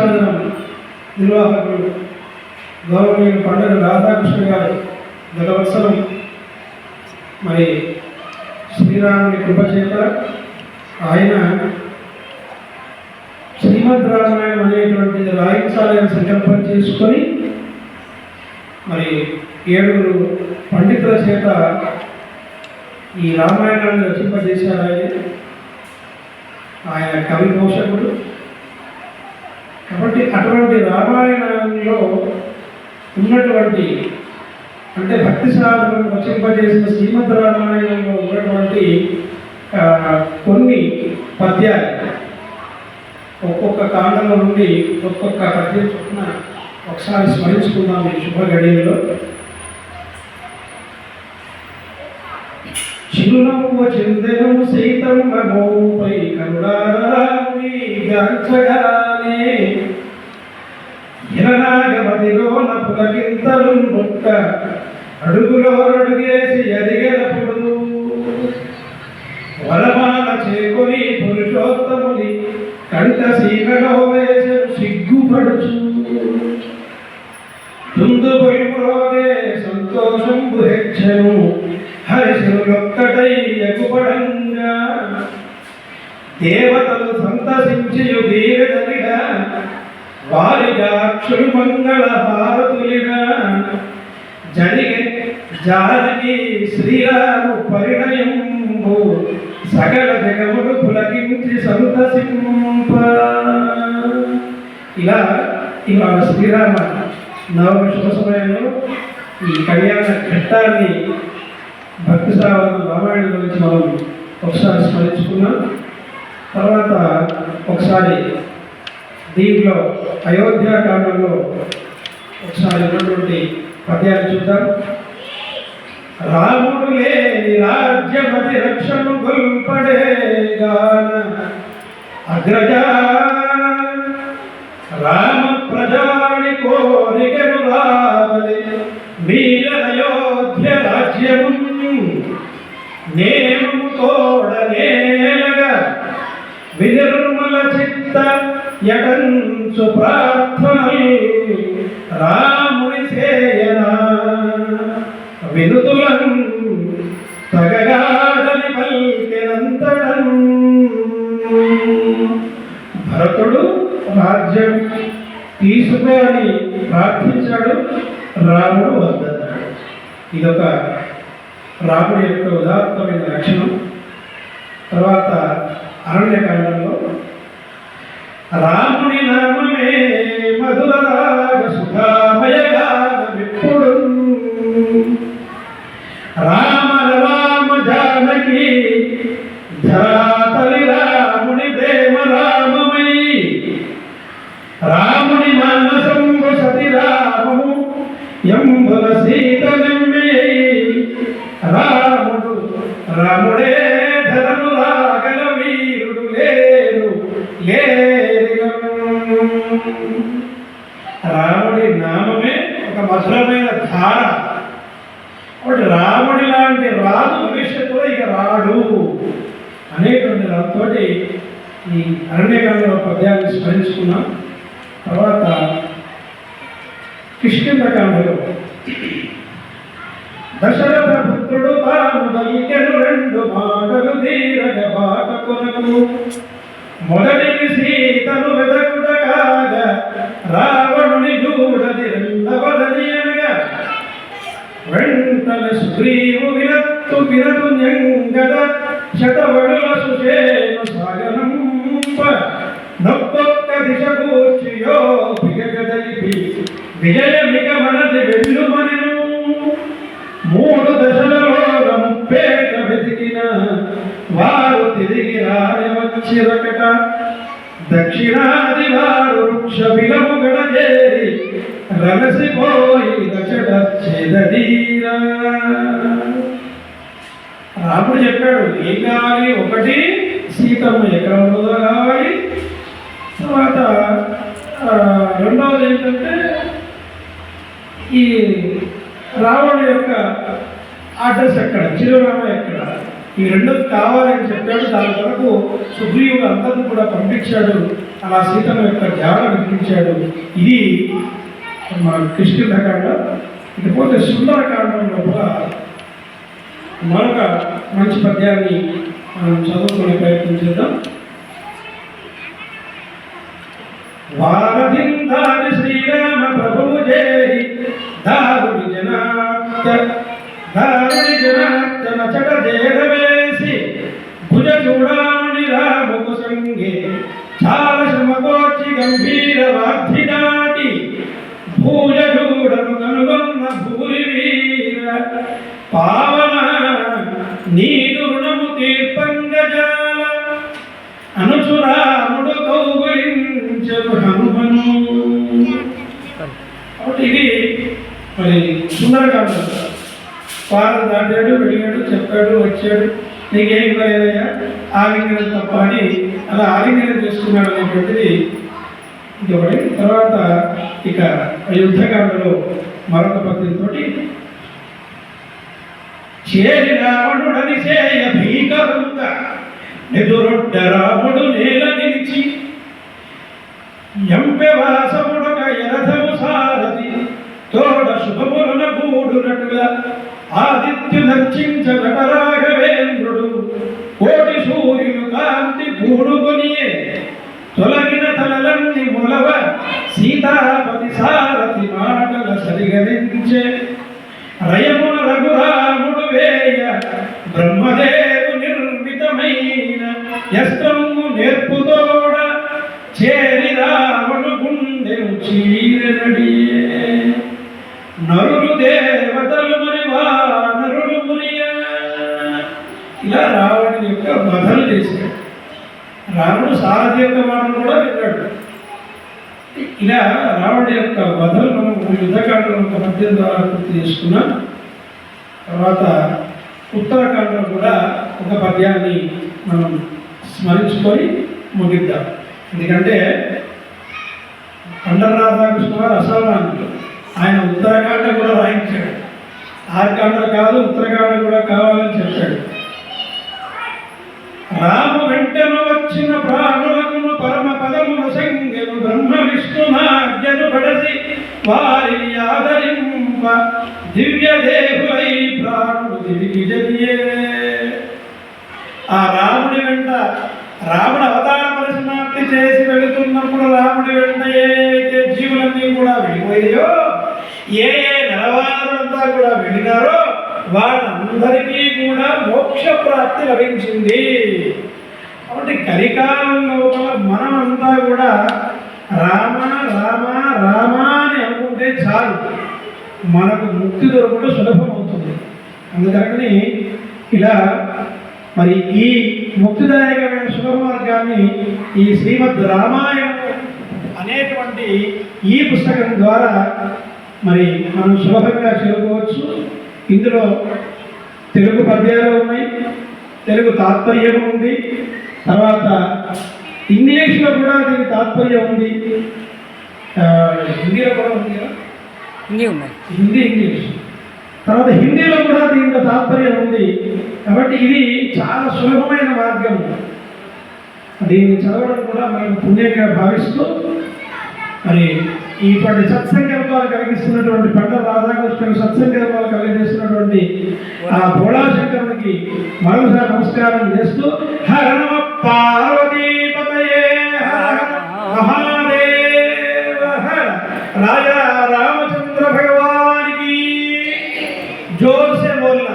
భక్తిసాధనం నిర్వాహకులు గౌరవనీయులు పండుగ రాధాకృష్ణ గారు గత వత్సరం మరి శ్రీరాముని కృప చేత ఆయన శ్రీమద్ రామాయణం అనేటువంటిది రాయించాలని సంకల్పం చేసుకొని మరి ఏడుగురు పండితుల చేత ఈ రామాయణాన్ని రచింపజేశారు ఆయన. ఆయన కవి పోషకుడు. కాబట్టి అటువంటి రామాయణంలో ఉన్నటువంటి అంటే భక్తి సాధనం రచింపజేసిన శ్రీమద్ రామాయణంలో ఉన్నటువంటి కొన్ని పద్యాలు. ఒక్కొక్క కాండంలో నుండి ఒక్కొక్క పద్యం చొప్పున ఒకసారి స్మరించుకుందాం ఈ శుభ గడియల్లో. చిరునవ్వు చిందెను సీతం మోపై కరుడారామి గాంచగానే ఇరనాగమదిలోన పులకింతలు ముక్క అడుగులో అడుగేసి ఎదిగినప్పుడు వరమాన చేకొని పురుషోత్తముని కంట సీకలో వేసెను సిగ్గుపడుచు. దేవతలు సంతసించి దీవెదలిగా వారిగా అక్షులు మంగళ హారతులిగా. జరిగే జానకి శ్రీరాము పరిణయంబు సకల జగములు పులకించి సంతసింప. ఇలా ఇవాళ శ్రీరామ నవమి శుభ సమయంలో ఈ కళ్యాణ ఘట్టాన్ని భక్తి శ్రావణ రామాయణం గురించి మనం ఒకసారి స్మరించుకున్నాం. తర్వాత ఒకసారి దీంట్లో అయోధ్యాకాండంలో ఒకసారి ఉన్నటువంటి పద్యాలు చూద్దాం. రాముడు లేని రాజ్యమతి రక్షము గొల్పడే గాన అగ్రజా రామ ప్రజాని కోరికను రావలి. మీర అయోధ్య రాజ్యము నే యటంచు ప్రార్థనలు రాముని సేయనా. వినుతులను తగగాడని పల్కెనంతడం భరతుడు రాజ్యం తీసుకోని ప్రార్థించాడు రాముడు వద్దన్నాడు. ఇదొక రాముడి యొక్క ఉదాత్తమైన లక్షణం. తర్వాత అరణ్యకాండంలో రాముని నామమే మధుర రాగ సుఖామయగా విప్పుడు రామ రామ జానకీ రాముడి నామమే ఒక మధురమైన ధార. కాబట్టి రాముడి లాంటి రాజు భవిష్యత్తులో ఇక రాడు. అనేటువంటి దాంతో ఈ అరణ్యకాండ పద్యాన్ని స్మరించుకున్నాం తర్వాత కిష్కిందకాండలో దశరథ పుత్రుడు తాను పలికెను రెండు మాటలు తీరగ బాట కొనకు. మొదటిది సీతను వెదకుట రావణుని చూడది రెండవదని అనగా వెంటనే సుగ్రీవు వినత్తు వినతు న్యంగద శతవడుల సుషేను సాగనంప నొక్కొక్క దిశ కూర్చియో బిగగదలిపి విజయమిక మనది వెల్లుమనెను మూడు దశలలో ముప్పేట వెతికిన వారు తిరిగి రానివచ్చిరకట దక్షిణాది వారు శబిలము బిలము గడజేరి రలసిపోయి దచట రాముడు చెప్పాడు ఏం కావాలి? ఒకటి సీతమ్మ ఎక్కడ ఉన్నదో కావాలి. తర్వాత రెండవది ఏంటంటే ఈ రావణ యొక్క అడ్రస్ ఎక్కడ? చిరునామా ఎక్కడ? ఈ రెండోది కావాలని చెప్పాడు. దాని కొరకు సుగ్రీవుడు అందరిని కూడా పంపించాడు. అలా సీతమ్మ యొక్క జాడ వినిపించాడు. ఇది మన కృష్ణకాండ ఇకపోతే సుందరకాండంలో కూడా మరొక మంచి పద్యాన్ని మనం చదువుకునే ప్రయత్నం చేద్దాం. వారధిందాని శ్రీరామ ప్రభువు చేరి దారుని జనాత్య దారుని జనాత్య నచట దేహమే భూజ కనుగొన్న భూరి వీర పావన నీదు రుణము తీర్పంగజాల. అనుచురాముడు కౌగులించను హనుమను కాబట్టి ఇది మరి సుందరకాండ. పాలు దాటాడు వెళ్ళాడు చెప్పాడు వచ్చాడు. నీకేం ఇవ్వలేదయ్యా ఆలింగనం తప్ప అని అలా ఆలింగనం చేసుకున్నాడు అనేటువంటిది ఇది ఒకటి. తర్వాత ఇక యుద్ధకాండలో మరొక పద్ధతితోటి చేరి రావణుడని చేయ భీకరంగా ఎదురొడ్డ రాముడు నేల నిలిచి ఎంపెవాసముడక ఎరథము సారథి తోడ శుభములన గూడునట్టుగా ఆదిత్యు నర్చించ నటరా నిర్మితమైన నేర్పుతోడ చేరి రావణు గుండెను చీరనడియే. నరులు దేవతలు మరి వానరులు ఇలా రావణుని యొక్క బదలు చేశాడు. రాముడు సారథి యొక్క మాటలు కూడా విన్నాడు. ఇలా రావణుడి యొక్క బదలు మనం యుద్ధకాండలో ఒక పద్యం ద్వారా పూర్తి చేసుకున్నాం తర్వాత ఉత్తరాఖండ్లో కూడా ఒక పద్యాన్ని మనం స్మరించుకొని ముగిద్దాం. ఎందుకంటే పండర రాధాకృష్ణ గారు అసలు ఆయన ఉత్తరాఖండ కూడా రాయించాడు. ఆరుకాండ కాదు ఉత్తరాఖండ కూడా కావాలని చెప్పాడు. రాము వెంటను వచ్చిన ప్రాణులకును పరమ పదము సంగను బ్రహ్మ విష్ణునాజ్ఞను పడసి వారిని ఆదరింప దివ్య దేవులై ప్రాణుడు తిరిగి జరిగే ఆ రా రాముడు అవతార పరిసమాప్తి చేసి వెళుతున్నప్పుడు రాముడి వెంట ఏవైతే జీవులన్నీ కూడా వెళ్ళిపోయాయో ఏ ఏ నెలవారులంతా కూడా వెళ్ళినారో వాళ్ళందరికీ కూడా మోక్ష ప్రాప్తి లభించింది. కాబట్టి కలికాలం లోపల మనమంతా కూడా రామ రామ రామ అని అనుకుంటే చాలు. మనకు ముక్తి దొరకడం సులభమవుతుంది. అందుకని ఇలా మరి ఈ ముక్తిదాయకమైన శుభ మార్గాన్ని ఈ శ్రీమద్ రామాయణం అనేటువంటి ఈ పుస్తకం ద్వారా మరి మనం సులభంగా చేరుకోవచ్చు ఇందులో తెలుగు పద్యాలు ఉన్నాయి తెలుగు తాత్పర్యం ఉంది తర్వాత ఇంగ్లీష్లో కూడా దీని తాత్పర్యం ఉంది. హిందీలో కూడా ఉంది హిందీ ఇంగ్లీష్. తర్వాత హిందీలో కూడా దీంట్లో తాత్పర్యం ఉంది. కాబట్టి ఇది చాలా సులభమైన మార్గం. దీన్ని చదవడం కూడా మనం పుణ్యంగా భావిస్తూ మరి ఇటువంటి సత్సంకల్పాలు కలిగిస్తున్నటువంటి పంట రాధాకృష్ణ సత్సంకల్పాలు కలిగిస్తున్నటువంటి ఆ భోళాశంకరునికి మరోసారి నమస్కారం చేస్తూ హర పార్వతీపతయే మహాదేవ రాజా जोर से बोलना